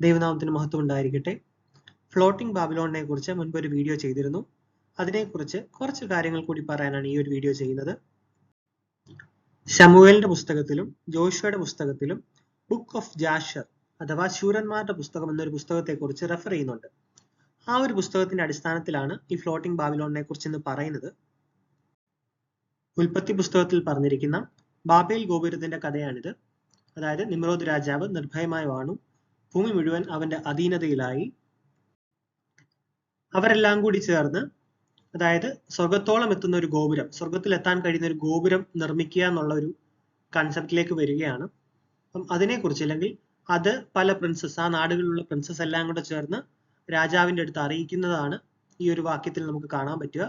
ദൈവനാമത്തിന് മഹത്വം ഉണ്ടായിരിക്കട്ടെ. ഫ്ലോട്ടിംഗ് ബാബിലോണിനെ കുറിച്ച് മുൻപ് ഒരു വീഡിയോ ചെയ്തിരുന്നു. അതിനെക്കുറിച്ച് കുറച്ച് കാര്യങ്ങൾ കൂടി പറയാനാണ് ഈ ഒരു വീഡിയോ ചെയ്യുന്നത്. ഷമുവേലിന്റെ പുസ്തകത്തിലും ജോഷുവയുടെ പുസ്തകത്തിലും ബുക്ക് ഓഫ് ജാഷർ അഥവാ ശൂരന്മാരുടെ പുസ്തകം എന്നൊരു പുസ്തകത്തെക്കുറിച്ച് റെഫർ ചെയ്യുന്നുണ്ട്. ആ ഒരു പുസ്തകത്തിന്റെ അടിസ്ഥാനത്തിലാണ് ഈ ഫ്ലോട്ടിംഗ് ബാബിലോണിനെ കുറിച്ച് ഇന്ന് പറയുന്നത്. ഉൽപ്പത്തി പുസ്തകത്തിൽ പറഞ്ഞിരിക്കുന്ന ബാബേൽ ഗോപുരത്തിന്റെ കഥയാണിത്. അതായത് നിമ്രോദ് രാജാവ് നിർഭയമായി വാണു. ഭൂമി മുഴുവൻ അവന്റെ അധീനതയിലായി. അവരെല്ലാം കൂടി ചേർന്ന് അതായത് സ്വർഗത്തോളം എത്തുന്ന ഒരു ഗോപുരം സ്വർഗത്തിൽ എത്താൻ കഴിയുന്ന ഒരു ഗോപുരം നിർമ്മിക്കുക എന്നുള്ള ഒരു കൺസെപ്റ്റിലേക്ക് വരികയാണ്. അപ്പം അതിനെക്കുറിച്ച് അല്ലെങ്കിൽ അത് പല പ്രിൻസസ് ആ നാടുകളിലുള്ള പ്രിൻസസ് എല്ലാം കൂടെ ചേർന്ന് രാജാവിന്റെ അടുത്ത് അറിയിക്കുന്നതാണ് ഈ ഒരു വാക്യത്തിൽ നമുക്ക് കാണാൻ പറ്റുക.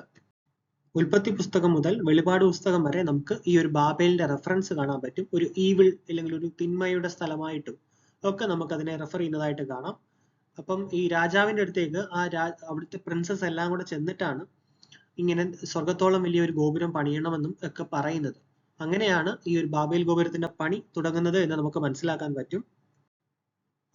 ഉൽപ്പത്തി പുസ്തകം മുതൽ വെളിപാട് പുസ്തകം വരെ നമുക്ക് ഈ ഒരു ബാബേലിന്റെ റെഫറൻസ് കാണാൻ പറ്റും. ഒരു ഈവിൾ അല്ലെങ്കിൽ ഒരു തിന്മയുടെ സ്ഥലമായിട്ടും ഒക്കെ നമുക്ക് അതിനെ റെഫർ ചെയ്യുന്നതായിട്ട് കാണാം. അപ്പം ഈ രാജാവിന്റെ അടുത്തേക്ക് ആ രാ അവിടുത്തെ പ്രിൻസസ് എല്ലാം കൂടെ ചെന്നിട്ടാണ് ഇങ്ങനെ സ്വർഗത്തോളം വലിയ ഒരു ഗോപുരം പണിയണമെന്നും ഒക്കെ പറയുന്നത്. അങ്ങനെയാണ് ഈ ഒരു ബാബേൽ ഗോപുരത്തിന്റെ പണി തുടങ്ങുന്നത് എന്ന് നമുക്ക് മനസ്സിലാക്കാൻ പറ്റും.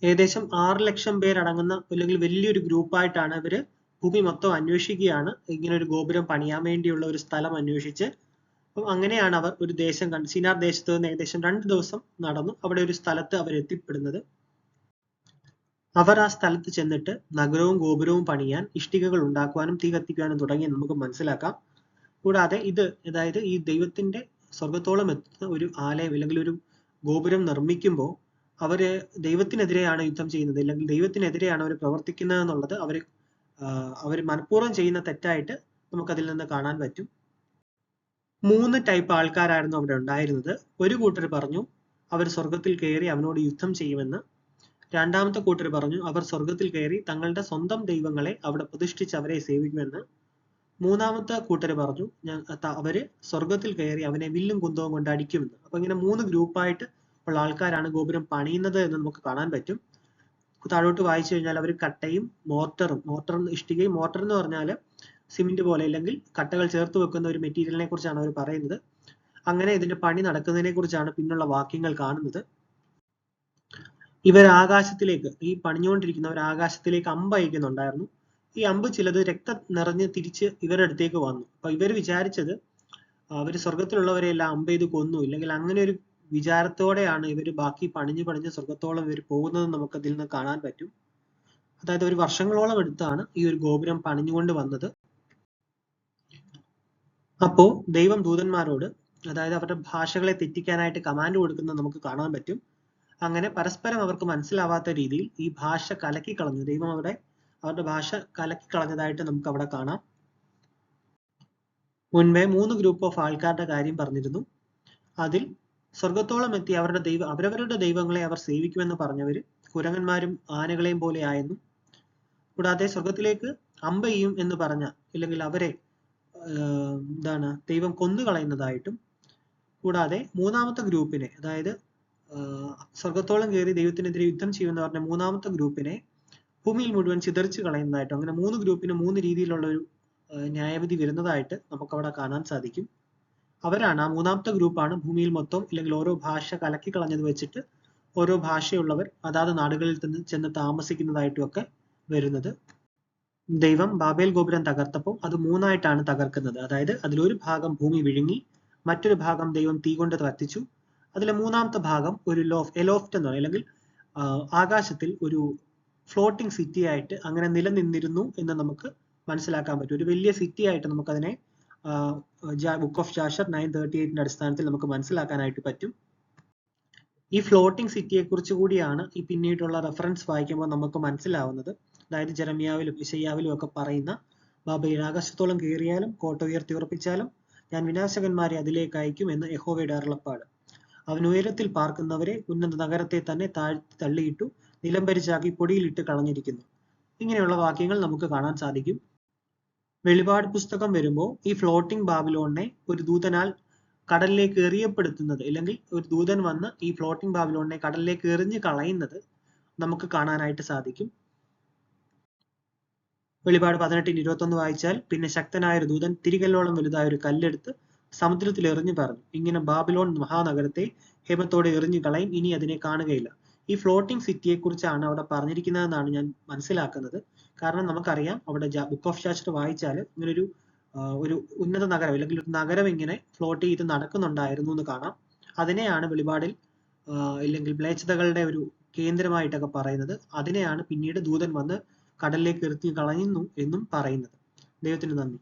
ഏകദേശം ആറ് ലക്ഷം പേരടങ്ങുന്ന അല്ലെങ്കിൽ വലിയൊരു ഗ്രൂപ്പായിട്ടാണ് ഇവർ ഭൂമി മൊത്തം അന്വേഷിക്കുകയാണ്. ഇങ്ങനെ ഒരു ഗോപുരം പണിയാൻ വേണ്ടിയുള്ള ഒരു സ്ഥലം അന്വേഷിച്ച് അപ്പം അങ്ങനെയാണ് അവർ ഒരു ദേശം കണ്ട് സിനാർ ദേശത്ത് നിന്ന് ഏകദേശം രണ്ട് ദിവസം നടന്നു. അവിടെ ഒരു സ്ഥലത്ത് അവർ എത്തിപ്പെടുന്നത്. അവർ ആ സ്ഥലത്ത് ചെന്നിട്ട് നഗരവും ഗോപുരവും പണിയാൻ ഇഷ്ടികകൾ ഉണ്ടാക്കുവാനും തീ കത്തിക്കുവാനും തുടങ്ങി നമുക്ക് മനസ്സിലാക്കാം. കൂടാതെ ഇത് അതായത് ഈ ദൈവത്തിന്റെ സ്വർഗത്തോളം എത്തുന്ന ഒരു ആലയം അല്ലെങ്കിൽ ഒരു ഗോപുരം നിർമ്മിക്കുമ്പോൾ അവർ ദൈവത്തിനെതിരെയാണ് യുദ്ധം ചെയ്യുന്നത്. അല്ലെങ്കിൽ ദൈവത്തിനെതിരെയാണ് അവർ പ്രവർത്തിക്കുന്നത് എന്നുള്ളത് അവർ അവർ മനഃപൂർവം ചെയ്യുന്ന തെറ്റായിട്ട് നമുക്ക് അതിൽ നിന്ന് കാണാൻ പറ്റും. മൂന്ന് ടൈപ്പ് ആൾക്കാരായിരുന്നു അവിടെ ഉണ്ടായിരുന്നത്. ഒരു കൂട്ടർ പറഞ്ഞു അവർ സ്വർഗത്തിൽ കയറി അവനോട് യുദ്ധം ചെയ്യുമെന്ന്. രണ്ടാമത്തെ കൂട്ടർ പറഞ്ഞു അവർ സ്വർഗത്തിൽ കയറി തങ്ങളുടെ സ്വന്തം ദൈവങ്ങളെ അവിടെ പ്രതിഷ്ഠിച്ച് അവരെ സേവിക്കുമെന്ന്. മൂന്നാമത്തെ കൂട്ടർ പറഞ്ഞു അവർ സ്വർഗത്തിൽ കയറി അവനെ വില്ലും കുന്തവും കൊണ്ട് അടിക്കുമെന്ന്. അപ്പൊ ഇങ്ങനെ മൂന്ന് ഗ്രൂപ്പായിട്ട് ഉള്ള ആൾക്കാരാണ് ഗോപുരം പണിയുന്നത് എന്ന് നമുക്ക് കാണാൻ പറ്റും. താഴോട്ട് വായിച്ചു കഴിഞ്ഞാൽ അവർ കട്ടയും മോർട്ടറും മോർട്ടർ ഇഷ്ടികയും മോർട്ടർ എന്ന് പറഞ്ഞാൽ സിമെന്റ് പോലെ അല്ലെങ്കിൽ കട്ടകൾ ചേർത്ത് വെക്കുന്ന ഒരു മെറ്റീരിയലിനെ കുറിച്ചാണ് അവർ പറയുന്നത്. അങ്ങനെ ഇതിന്റെ പണി നടക്കുന്നതിനെ കുറിച്ചാണ് പിന്നുള്ള വാക്യങ്ങൾ കാണുന്നത്. ഇവർ ആകാശത്തിലേക്ക് ഈ പണിഞ്ഞുകൊണ്ടിരിക്കുന്നവർ ആകാശത്തിലേക്ക് അമ്പ് അയക്കുന്നുണ്ടായിരുന്നു. ഈ അമ്പ് ചിലത് രക്തം നിറഞ്ഞ് തിരിച്ച് ഇവരുടെ അടുത്തേക്ക് വന്നു. അപ്പൊ ഇവർ വിചാരിച്ചത് അവർ സ്വർഗത്തിലുള്ളവരെ എല്ലാം അമ്പ് ചെയ്ത് കൊന്നു. ഇല്ലെങ്കിൽ അങ്ങനെ ഒരു വിചാരത്തോടെയാണ് ഇവർ ബാക്കി പണിഞ്ഞു പണിഞ്ഞ് സ്വർഗത്തോളം ഇവർ പോകുന്നത് നമുക്ക് അതിൽ നിന്ന് കാണാൻ പറ്റും. അതായത് ഒരു വർഷങ്ങളോളം എടുത്താണ് ഈ ഒരു ഗോപുരം പണിഞ്ഞുകൊണ്ട് വന്നത്. അപ്പോ ദൈവം ദൂതന്മാരോട് അതായത് അവരുടെ ഭാഷകളെ തെറ്റിക്കാനായിട്ട് കമാൻഡ് കൊടുക്കുന്നത് നമുക്ക് കാണാൻ പറ്റും. അങ്ങനെ പരസ്പരം അവർക്ക് മനസ്സിലാവാത്ത രീതിയിൽ ഈ ഭാഷ കലക്കി കളഞ്ഞു. ദൈവം അവിടെ അവരുടെ ഭാഷ കലക്കി കളഞ്ഞതായിട്ട് നമുക്ക് അവിടെ കാണാം. മുൻപേ മൂന്ന് ഗ്രൂപ്പ് ഓഫ് ആൾക്കാരുടെ കാര്യം പറഞ്ഞിരുന്നു. അതിൽ സ്വർഗത്തോളം എത്തി അവരുടെ ദൈവ അവരവരുടെ ദൈവങ്ങളെ അവർ സേവിക്കുമെന്ന് പറഞ്ഞവര് കുരങ്ങന്മാരും ആനകളെയും പോലെ ആയെന്നും കൂടാതെ സ്വർഗത്തിലേക്ക് അമ്പയും എന്ന് പറഞ്ഞ അല്ലെങ്കിൽ അവരെ എന്താണ് ദൈവം കൊന്നുകളയുന്നതായിട്ടും കൂടാതെ മൂന്നാമത്തെ ഗ്രൂപ്പിനെ അതായത് സ്വർഗത്തോളം കയറി ദൈവത്തിനെതിരെ യുദ്ധം ചെയ്യുമെന്ന് പറഞ്ഞ മൂന്നാമത്തെ ഗ്രൂപ്പിനെ ഭൂമിയിൽ മുഴുവൻ ചിതറിച്ചു കളയുന്നതായിട്ടും അങ്ങനെ മൂന്ന് ഗ്രൂപ്പിന് മൂന്ന് രീതിയിലുള്ള ഒരു ന്യായവിധി വരുന്നതായിട്ട് നമുക്ക് അവിടെ കാണാൻ സാധിക്കും. അവരാണ് ആ മൂന്നാമത്തെ ഗ്രൂപ്പാണ് ഭൂമിയിൽ മൊത്തം അല്ലെങ്കിൽ ഓരോ ഭാഷ കലക്കി കളഞ്ഞത് വെച്ചിട്ട് ഓരോ ഭാഷയുള്ളവർ അതാത് നാടുകളിൽ ചെന്ന് താമസിക്കുന്നതായിട്ടും ഒക്കെ വരുന്നത്. ദൈവം ബാബേൽ ഗോപുരം തകർത്തപ്പോൾ അത് മൂന്നായിട്ടാണ് തകർക്കുന്നത്. അതായത് അതിലൊരു ഭാഗം ഭൂമി വിഴുങ്ങി മറ്റൊരു ഭാഗം ദൈവം തീ കൊണ്ട് കത്തിച്ചു. അതിലെ മൂന്നാമത്തെ ഭാഗം ഒരു ലോഫ് എലോഫ്റ്റ് എന്ന് പറയും. അല്ലെങ്കിൽ ആകാശത്തിൽ ഒരു ഫ്ലോട്ടിംഗ് സിറ്റി ആയിട്ട് അങ്ങനെ നിലനിന്നിരുന്നു എന്ന് നമുക്ക് മനസ്സിലാക്കാൻ പറ്റും. ഒരു വലിയ സിറ്റി ആയിട്ട് നമുക്കതിനെ book of Jasher nine thirty എയ്റ്റിന്റെ അടിസ്ഥാനത്തിൽ നമുക്ക് മനസ്സിലാക്കാനായിട്ട് പറ്റും. ഈ ഫ്ലോട്ടിംഗ് സിറ്റിയെ കുറിച്ച് കൂടിയാണ് ഈ പിന്നീടുള്ള റെഫറൻസ് വായിക്കുമ്പോൾ നമുക്ക് മനസ്സിലാവുന്നത്. അതായത് ജെറമിയാവിലും ഇഷയ്യാവിലും ഒക്കെ പറയുന്ന ബാബയിൽ ആകാശത്തോളം കയറിയാലും കോട്ട ഉയർത്തി ഉറപ്പിച്ചാലും ഞാൻ വിനാശകന്മാരെ അതിലേക്ക് അയക്കും എന്ന് യഹോവയുടെ അരുളപ്പാട്. അവൻ ഉയരത്തിൽ പാർക്കുന്നവരെ ഉന്നത നഗരത്തെ തന്നെ താഴ്ത്തി തള്ളിയിട്ടു നിലംപരിച്ചാക്കി പൊടിയിലിട്ട് കളഞ്ഞിരിക്കുന്നു. ഇങ്ങനെയുള്ള വാക്യങ്ങൾ നമുക്ക് കാണാൻ സാധിക്കും. വെളിപാട് പുസ്തകം വരുമ്പോൾ ഈ ഫ്ലോട്ടിംഗ് ബാബിലോണിനെ ഒരു ദൂതനാൽ കടലിലേക്ക് എറിയപ്പെടുത്തുന്നത് അല്ലെങ്കിൽ ഒരു ദൂതൻ വന്ന് ഈ ഫ്ലോട്ടിംഗ് ബാബിലോണിനെ കടലിലേക്ക് എറിഞ്ഞ് കളയുന്നത് നമുക്ക് കാണാനായിട്ട് സാധിക്കും. വെളിപാട് പതിനെട്ടിന് ഇരുപത്തൊന്ന് വായിച്ചാൽ പിന്നെ ശക്തനായ ഒരു ദൂതൻ തിരികല്ലോളം വലുതായ ഒരു കല്ലെടുത്ത് സമുദ്രത്തിൽ എറിഞ്ഞു പറഞ്ഞു. ഇങ്ങനെ ബാബിലോൺ മഹാനഗരത്തെ ഹേമത്തോടെ എറിഞ്ഞു കളയും. ഇനി അതിനെ കാണുകയില്ല. ഈ ഫ്ലോട്ടിംഗ് സിറ്റിയെ കുറിച്ചാണ് അവിടെ പറഞ്ഞിരിക്കുന്നതെന്നാണ് ഞാൻ മനസ്സിലാക്കുന്നത്. കാരണം നമുക്കറിയാം അവിടെ ബുക്ക് ഓഫ് ശാസ്ത്ര വായിച്ചാൽ ഇങ്ങനൊരു ഒരു ഉന്നത നഗരം അല്ലെങ്കിൽ ഒരു നഗരം ഇങ്ങനെ ഫ്ലോട്ട് ചെയ്ത് നടക്കുന്നുണ്ടായിരുന്നു എന്ന് കാണാം. അതിനെയാണ് വെളിപാടിൽ അല്ലെങ്കിൽ മ്ലേച്ഛതകളുടെ ഒരു കേന്ദ്രമായിട്ടൊക്കെ പറയുന്നത്. അതിനെയാണ് പിന്നീട് ദൂതൻ വന്ന് കടലിലേക്ക് എറിഞ്ഞു കളയുന്നു എന്നും പറയുന്നത്. ദൈവത്തിന് നന്ദി.